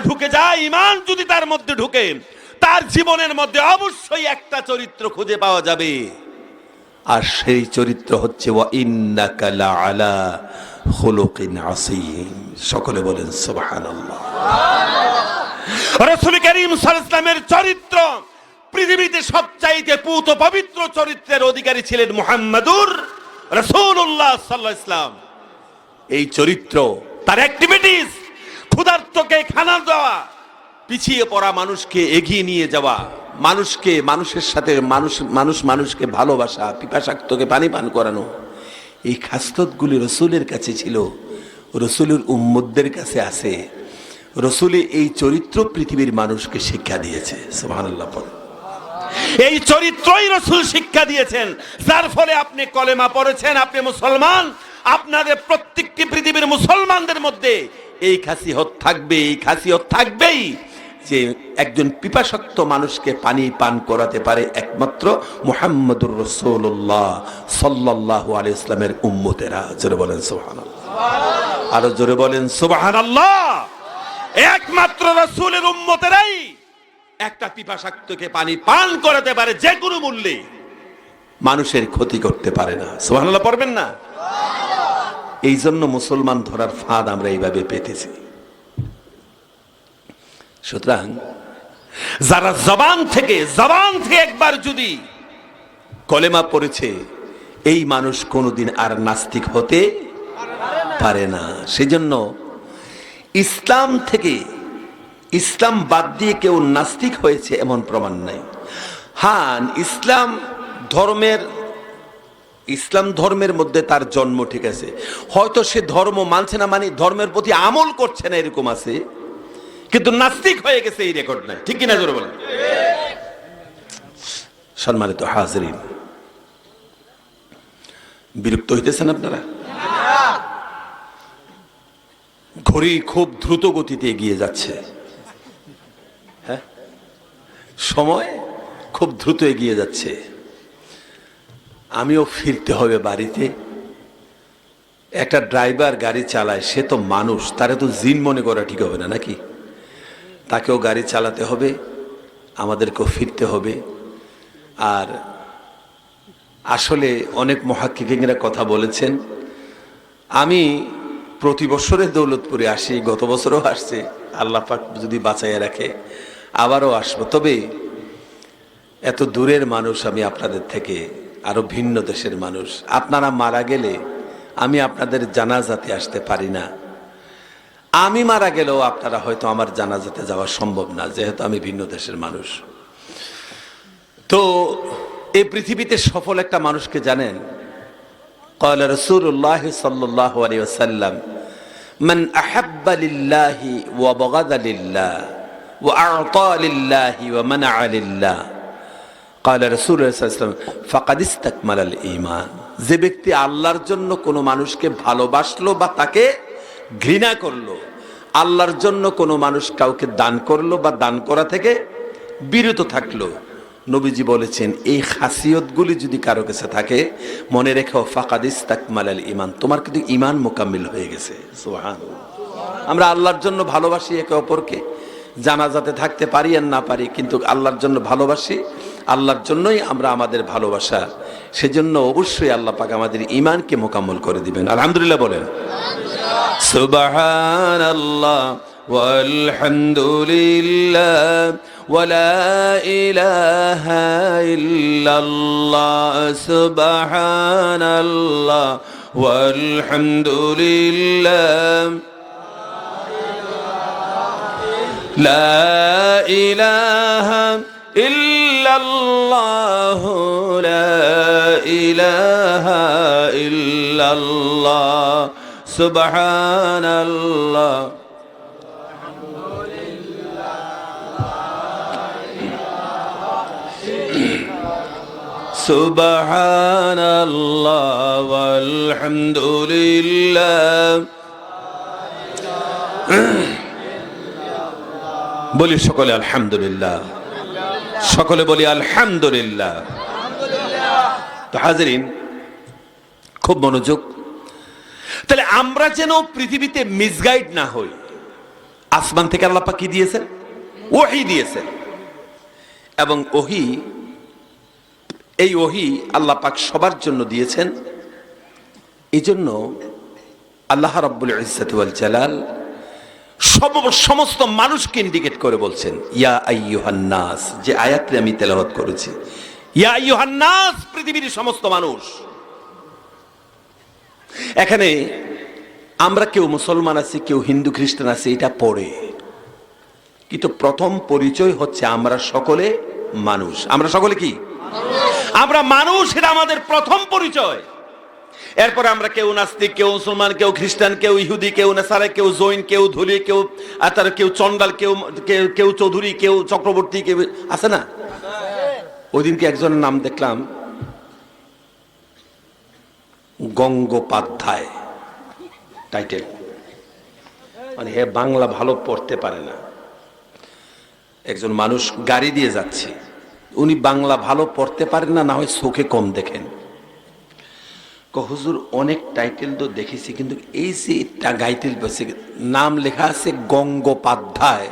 ঢুকে যায় ইমান যদি তার মধ্যে ঢুকে, তার জীবনের মধ্যে অবশ্যই একটা চরিত্র খুঁজে পাওয়া যাবে। আর সেই চরিত্র হচ্ছে সকলে বলেন, সুবহানাল্লাহ। চরিত্র পৃথিবীতে সবচাইতে পুত পবিত্র চরিত্রের অধিকারী ছিলেন মুহাম্মাদুর রাসূলুল্লাহ সাল্লাল্লাহু আলাইহি ওয়াসাল্লাম। এই চরিত্র তার অ্যাক্টিভিটিস ক্ষুধার্তকে খানা দেওয়া। পিছিয়ে পড়া মানুষকে এগিয়ে নিয়ে যাওয়া। মানুষকে, মানুষের সাথে মানুষ মানুষ মানুষকে ভালোবাসা, পিপাসাক্তকে পানি পান করানো। এই খাস্ততগুলি রসুলের কাছে ছিল। রসুলের উম্মদদের কাছে আছে। রসুলে এই চরিত্র পৃথিবীর মানুষকে শিক্ষা দিয়েছে। সুবহানাল্লাহ এই চরিত্রই রসুল শিক্ষা দিয়েছেন। যার ফলে আপনি কলেমা পড়েছেন, আপনি মুসলমান। আপনাদের প্রত্যেকটি পৃথিবীর মুসলমানদের মধ্যে এই খাসিয়ত থাকবে, এই খাসিয়ত থাকবেই। যে একজন পিপাসক্ত মানুষকে পানি পান করাতে পারে একমাত্র মুহাম্মদুর রসুল্লাহ সাল্লাহ আলি ইসলামের উম্মতেরা। জোরে বলেন সোহান আরও জোরে বলেন সুবাহান আল্লাহ একমাত্র রসুলের উম্মতেরাই একটা পিপাসাক্তকে পানি পান করাতে পারে যে কোনো মূল্যে। মানুষের ক্ষতি করতে পারে না। সুবহানাল্লাহ, পড়বেন না? এই জন্য মুসলমান ধরার ফাঁদ আমরা এইভাবে পেতেছি। সুতরাং যারা জবান থেকে জবান থেকে একবার যদি কলেমা পড়েছে, এই মানুষ কোনোদিন আর নাস্তিক হতে পারে না। সেজন্য ইসলাম থেকে ইসলাম বাদ দিয়ে কেউ নাস্তিক হয়েছে এমন প্রমাণ নাই। হান, ইসলাম ধর্মের ইসলাম ধর্মের মধ্যে তার জন্ম ঠিক আছে। হয়তো সে ধর্ম মানছে না মানে ধর্মের প্রতি আমল করছে না এরকম আছে, কিন্তু নাস্তিক হয়ে গেছে এই রেকর্ড নাই। ঠিক কিনা জোরে বলেন? সম্মানিত হাজরিন, বিরক্ত হইতেছেন আপনারা? ঘড়ি খুব দ্রুত গতিতে এগিয়ে যাচ্ছে। হ্যাঁ? সময় খুব দ্রুত এগিয়ে যাচ্ছে। আমিও ফিরতে হবে বাড়িতে। একটা ড্রাইভার গাড়ি চালায়, সে তো মানুষ, তারে তো জিন মনে করা ঠিক হবে না নাকি? তাকেও গাড়ি চালাতে হবে, আমাদেরকেও ফিরতে হবে। আর আসলে অনেক মহাকিকিংরা কথা বলেছেন, আমি প্রতি বছরে দৌলতপুরে আসি, গত বছরও আসছে, আল্লাহ পাক যদি বাঁচাইয়া রাখে, আবারও আসব। তবে এত দূরের মানুষ আমি আপনাদের থেকে আরো ভিন্ন দেশের মানুষ আপনারা মারা গেলে আমি আপনাদের জানাজাতে আসতে পারি না আমি মারা গেলেও আপনারা হয়তো আমার জানাজাতে যাওয়া সম্ভব না যেহেতু আমি ভিন্ন দেশের মানুষ তো এই পৃথিবীতে সফল একটা মানুষকে জানেন قال رسول الله صلى الله عليه وسلم من أحب لله وبغض لله وأعطى لله ومنع لله কালা রসুলাম ফাকাদিস্তাক মালাল ইমান যে ব্যক্তি আল্লাহর জন্য কোনো মানুষকে ভালোবাসলো বা তাকে ঘৃণা করল, আল্লাহর জন্য কোনো মানুষ কাউকে দান করল বা দান করা থেকে বিরত থাকল, নবীজি বলেছেন, এই খাসিয়তগুলি যদি কারও কাছে থাকে, মনে রেখো ফাকাদিস তাকমাল আল ইমান তোমার কিন্তু ইমান মোকাম্মিল হয়ে গেছে। সোহান আমরা আল্লাহর জন্য ভালোবাসি একে অপরকে জানা যাতে থাকতে পারি আর না পারি, কিন্তু আল্লাহর জন্য ভালোবাসি আল্লাহর জন্যই আমরা আমাদের ভালোবাসা সেজন্য অবশ্যই আল্লাহ পাক আমাদের ইমানকে মোকাম্মল করে দিবেন আলহামদুলিল্লাহ বলেন সুবহান আল্লাহ والحمد لله ولا إله إلا الله سبحان الله والحمد لله لا إله إلا الله لا إله إلا الله سبحان الله سبحان الله والحمد لله বলি সকলে আলহামদুলিল্লাহ সকলে বলি আলহামদুলিল্লাহ। তো হাজারিন খুব মনোযোগ। তাহলে আমরা যেন পৃথিবীতে মিসগাইড না হই। আসমান থেকে আল্লাহ পাক কি দিয়েছেন? ওহি দিয়েছেন। এবং ওহি এই ওহি আল্লাহ পাক সবার জন্য দিয়েছেন। এই জন্য আল্লাহ রব্বুল ইজ্জত জালাল সমস্ত মানুষকে ইন্ডিকেট করে বলছেন, ইয়া আইয়ুহান নাস যে আয়াতটি আমি তেলাওয়াত করেছি। ইয়া আইয়ুহান নাস পৃথিবীর সমস্ত মানুষ। এখানে আমরা কেউ মুসলমান আছি, কেউ হিন্দু, খ্রিস্টান আছি, এটা পড়ে কিন্তু প্রথম পরিচয় হচ্ছে আমরা সকলে মানুষ। আমরা সকলে কি? আমরা মানুষ, এটা আমাদের প্রথম পরিচয়। এরপরে আমরা কেউ নাস্তিক, কেউ মুসলমান, কেউ খ্রিস্টান, কেউ ইহুদি, কেউ নেসারা, কেউ জৈন, কেউ ধুলি, কেউ তার কেউ চন্ডাল কেউ, কেউ- চৌধুরী, কেউ চক্রবর্তী, কেউ আছে না? ওই দিনকে একজনের নাম দেখলাম, গঙ্গোপাধ্যায়, টাইটেল। মানে হে বাংলা ভালো পড়তে পারে না। একজন মানুষ গাড়ি দিয়ে যাচ্ছে। উনি বাংলা ভালো পড়তে পারেন না না হয় চোখে কম দেখেন। হুজুর অনেক টাইটেল তো দেখেছি, কিন্তু এই যে টাইটেল বসে নাম লেখা আছে গঙ্গোপাধ্যায়।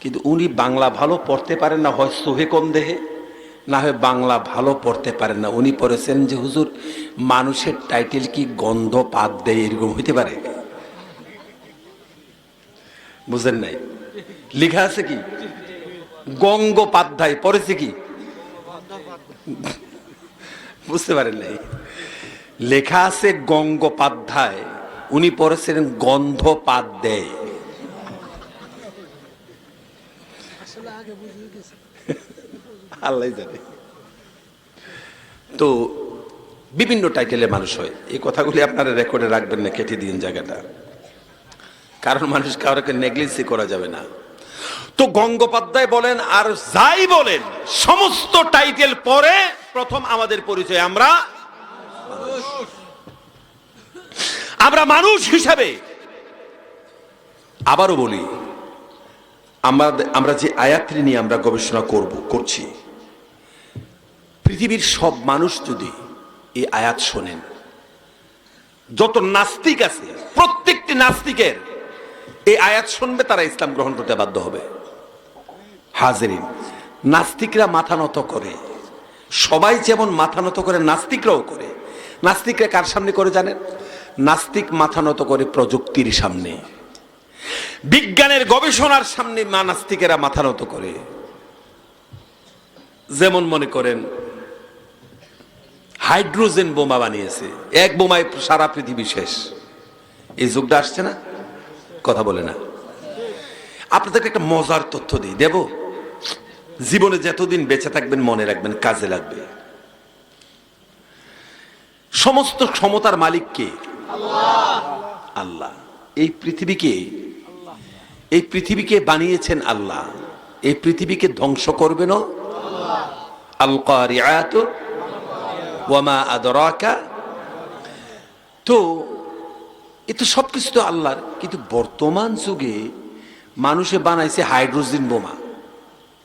কিন্তু উনি বাংলা ভালো পড়তে পারেন না, হয় সোহে কম দেহে, না হয় বাংলা ভালো পড়তে পারেন না। উনি পড়েছেন যে, হুজুর, মানুষের টাইটেল কি গন্ধ পাত দেয় এরকম হইতে পারে? বুঝেন নাই? লেখা আছে কি? গঙ্গোপাধ্যায়, পড়েছে কি? বুঝতে পারেন নাই? লেখা আছে গঙ্গোপাধ্যায়। উনি পড়েছিলেন গন্ধ পাত দেয় আল্লাহ জানে। তো বিভিন্ন টাইটেলে মানুষ হয়। এই কথাগুলি আপনারা রেকর্ডে রাখবেন না কেটে দিন জায়গাটা। কারণ মানুষ কারোকে নেগলিসি করা যাবে না। তো গঙ্গোপাধ্যায় বলেন আর যাই বলেন সমস্ত টাইটেল পরে প্রথম আমাদের পরিচয় আমরা আমরা মানুষ হিসাবে আবারও বলি, আমরা যে আয়াত্রী নিয়ে আমরা গবেষণা করব, করছি, পৃথিবীর সব মানুষ যদি এই আয়াত শোনেন, যত নাস্তিক আছে, প্রত্যেকটি নাস্তিকের এই আয়াত শুনবে, তারা ইসলাম গ্রহণ করতে বাধ্য হবে। হাজরিন, নাস্তিকরা মাথা নত করে, সবাই যেমন মাথা নত করে, নাস্তিকরাও করে নাস্তিকরা কার সামনে করে জানেন নাস্তিক মাথা নত করে প্রযুক্তির সামনে। বিজ্ঞানের গবেষণার সামনে মা নাস্তিকেরা মাথা নত করে। যেমন মনে করেন, হাইড্রোজেন বোমা বানিয়েছে। এক বোমায় সারা পৃথিবী শেষ। এই যুগটা আসছে না? কথা বলে না। আপনাদেরকে একটা মজার তথ্য দিই। দেব, জীবনে যতদিন বেঁচে থাকবেন, মনে রাখবেন, কাজে লাগবে। সমস্ত ক্ষমতার মালিক কে? আল্লাহ। এই পৃথিবীকে এই পৃথিবীকে বানিয়েছেন আল্লাহ। এই পৃথিবীকে ধ্বংস করবেন ওয়ামা তো, এ তো সব কিছু তো আল্লাহর। কিন্তু বর্তমান যুগে মানুষে বানাইছে হাইড্রোজেন বোমা,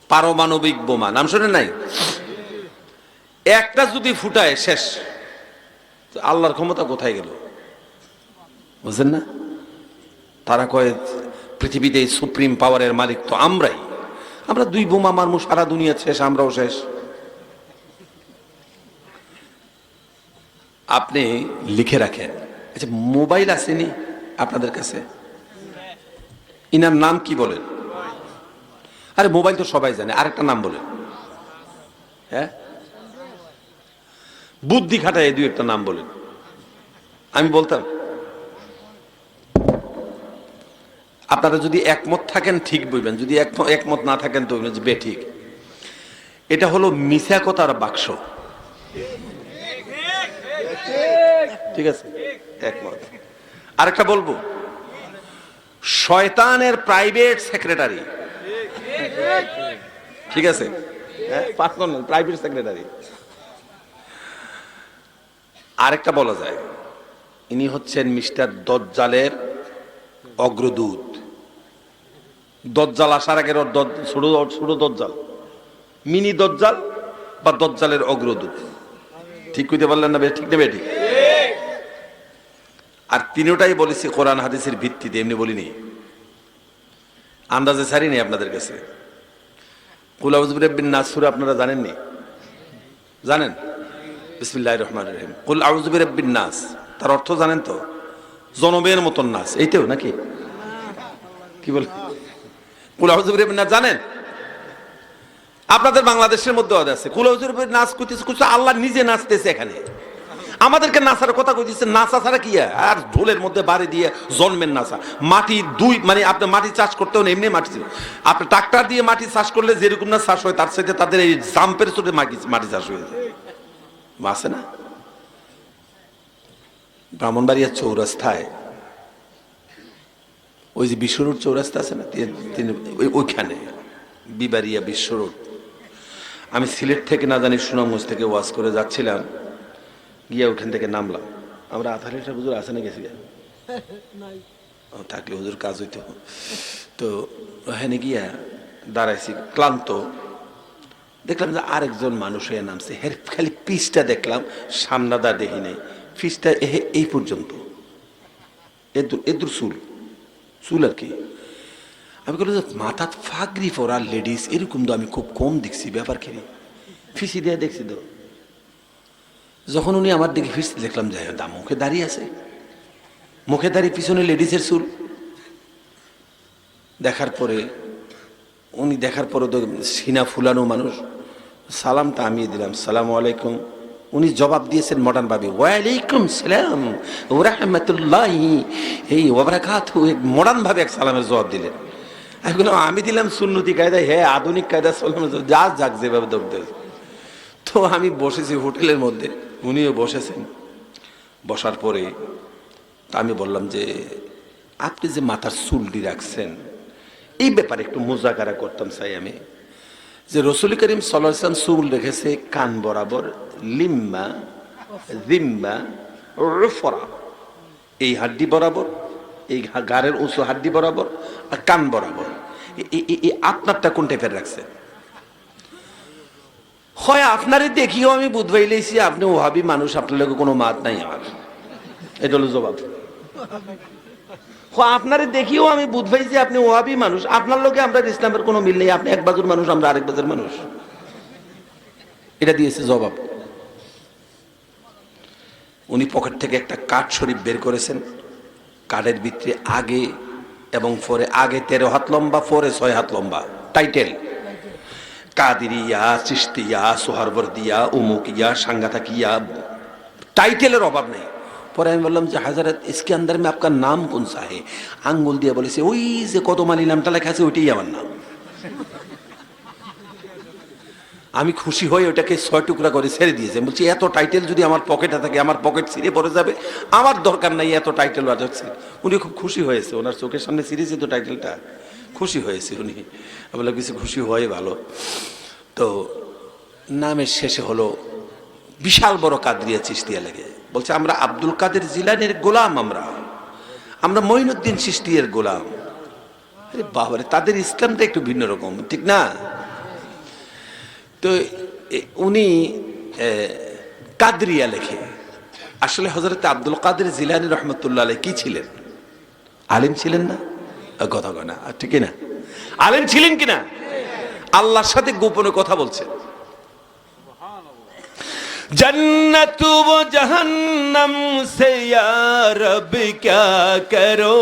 পারমাণবিক বোমা। নাম শোনেন নাই? একটা যদি ফুটায়, শেষ। আল্লাহর ক্ষমতা কোথায় গেল? বুঝলেন না? তারা কয়, পৃথিবীতে এই সুপ্রিম পাওয়ারের মালিক তো আমরাই। আমরা দুই বোমা মারমু, সারা দুনিয়া শেষ, আমরাও শেষ। আপনি লিখে রাখেন। আচ্ছা মোবাইল আসেনি আপনাদের কাছে? ইনার নাম কি বলেন? আরে, মোবাইল তো সবাই জানে, আরেকটা নাম বলেন। হ্যাঁ? বুদ্ধি খাটায় দুই একটা নাম বলেন। আমি বলতাম, আপনারা যদি একমত থাকেন, ঠিক বলবেন। যদি এক- একমত না থাকেন, তো যে বে ঠিক এটা হলো মিথ্যা কথার বাক্স। ঠিক আছে? একমত। আরেকটা বলব, শয়তানের প্রাইভেট সেক্রেটারি ঠিক আছে? প্রাইভেট সেক্রেটারি আরেকটা বলা যায়। ইনি হচ্ছেন মিস্টার দজ্জালের অগ্রদূত। দজ্জাল আসার আগের ছোট দজ্জাল। মিনি দজ্জাল বা দজ্জালের অগ্রদূত। ঠিক কইতে পারলেন না ঠিক নেবে ঠিক। আর তিনোটাই বলেছি কোরআন হাদিসের ভিত্তিতে, এমনি বলিনি। আন্দাজে ছাড়ি নেই আপনাদের কাছে। কুলাউজবিন নাসুর আপনারা জানেননি? জানেন? বিসমিল্লাহ রহমান রহিম। কুল আউজবির নাস। তার অর্থ জানেন তো, জনমের মতন নাচ এইটাও নাকি? কি বল? কুল আউজবির নাস জানেন? আপনাদের বাংলাদেশের মধ্যে আছে, কুল কিছু আল্লাহ নিজে নাচতেছে এখানে। আমাদেরকে নাচার কথা কইতেছে নাচা ছাড়া কি আর? ঢোলের মধ্যে বাড়ি দিয়ে জন্মের নাচা মাটি দুই মানে আপনি মাটি চাষ করতে হন এমনি মাটি। আপনি ট্রাক্টর দিয়ে মাটি চাষ করলে যেরকম না চাষ হয়, তার সাথে তাদের এই জাম্পের চোটে মাটি মাটি চাষ হয়ে যায়। আছে না ব্রাহ্মণবাড়িয়ার চৌরাস্তায় ওই যে বিশ্বরোড চৌরাস্তা আছে না ওইখানে বিবারিয়া বিশ্বরোড আমি সিলেট থেকে না জানি সুনামগঞ্জ থেকে ওয়াজ করে যাচ্ছিলাম গিয়ে ওখান থেকে নামলাম আমরা আধা লিটার হুজুর আছে না গেছি থাকলে হুজুর কাজ হইতো তো ওখানে গিয়া দাঁড়াইছি ক্লান্ত দেখলাম যে আরেকজন মানুষ হয়ে নামছে। হের খালি পিসটা দেখলাম, সামনাদা দেখি নাই। পিসটা এ- এই পর্যন্ত। এদুর চুল। চুল আর কি। আমি বললাম যে মাথাত ফাগরি পরা লেডিস, এরকম তো আমি খুব কম দেখছি, ব্যাপার খেয়ে ফিসি দিয়ে দেখছি তো। যখন উনি আমার দিকে ফিরতে দেখলাম যে দা মুখে দাঁড়িয়ে আছে। মুখে দাঁড়িয়ে পিছনে লেডিসের চুল। দেখার পরে, উনি দেখার পরে তো সিনা ফুলানো মানুষ। সালামটা আমি দিলাম, সালাম আলাইকুম। উনি জবাব দিয়েছেন মডার্ন ভাবে, ওয়ালাইকুম সালাম, ওরহমতুল্লাহ। এই ওবরাকাত মডার্ন ভাবে এক সালামের জবাব দিলেন। বললাম, আমি দিলাম সুন্নতি কায়দায় হ্যাঁ আধুনিক কায়দা জবাব। যা যাক যেভাবে দেয়। তো আমি বসেছি হোটেলের মধ্যে, উনিও বসেছেন। বসার পরে আমি বললাম যে, আপনি যে মাথার চুলটি রাখছেন, এই ব্যাপারে একটু মোজাকারা করতাম চাই আমি। যে রসুল করিম সাল্লাম চুল রেখেছে কান বরাবর, লিম্মা জিম্মা রুফরা এই হাড্ডি বরাবর, এই গাড়ের উঁচু হাড্ডি বরাবর আর কান বরাবর। আপনারটা কোন টাইপের রাখছে? হয় আপনারে দেখিও আমি বুধবাই লেছি আপনি ওহাবি মানুষ, আপনার লোক কোনো মাত নাই আমার। এটা হলো জবাব। আপনারে দেখিও আমি বুধবাই যে আপনি ওহাবি মানুষ। আপনার লোকে আমরা ইসলামের কোনো মিল নেই, আপনি এক বাজুর মানুষ, আমরা আরেক বাজুর মানুষ। এটা দিয়েছে জবাব। উনি পকেট থেকে একটা কাঠ শরীফ বের করেছেন। কাঠের ভিতরে আগে এবং পরে, আগে তেরো হাত লম্বা, পরে ছয় হাত লম্বা। টাইটেল কাদিরিয়া চিস্তিয়া সোহারবর্দিয়া, উমুকিয়া সাংগাতাকিয়া টাইটেলের অভাব নেই। পরে আমি বললাম যে, হাজারত, ইসকে আন্দার মে আপনার নাম কোন সাহে আঙ্গুল দিয়ে বলেছে, ওই যে কত মালি নামটা লেখা আছে, ওইটাই আমার নাম। আমি খুশি হয়ে ওটাকে ছয় টুকরা করে ছেড়ে দিয়েছে। বলছি, এত টাইটেল যদি আমার পকেটে থাকে, আমার পকেট ছিঁড়ে পড়ে যাবে। আমার দরকার নাই এত টাইটেল বাজাচ্ছে উনি খুব খুশি হয়েছে, ওনার চোখের সামনে ছিঁড়েছে তো টাইটেলটা খুশি হয়েছে উনি। বললাম, কিছু খুশি হয় ভালো। তো নামের শেষে হলো, বিশাল বড় কাদরিয়া চিস্তিয়া লেগে। বলছে, আমরা আব্দুল কাদের জিলানের গোলাম আমরা। আমরা মঈনুদ্দিন চিস্তিয়ের গোলাম। আরে বাবারে, তাদের ইসলামটা একটু ভিন্ন রকম, ঠিক না? তো উনি কাদরিয়া লেখে। আসলে হজরত আব্দুল কাদের জিলানি রহমতুল্লাহ কি ছিলেন? আলিম ছিলেন না? কথা কয় না ঠিক না আলিম ছিলেন কিনা? আল্লাহর সাথে গোপনে কথা বলছেন। जन्नत वो जहन्नम से या रब क्या करो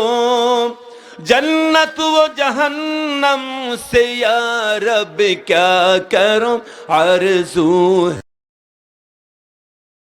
जन्नत वो जहन्नम से या रब क्या करो आरज़ू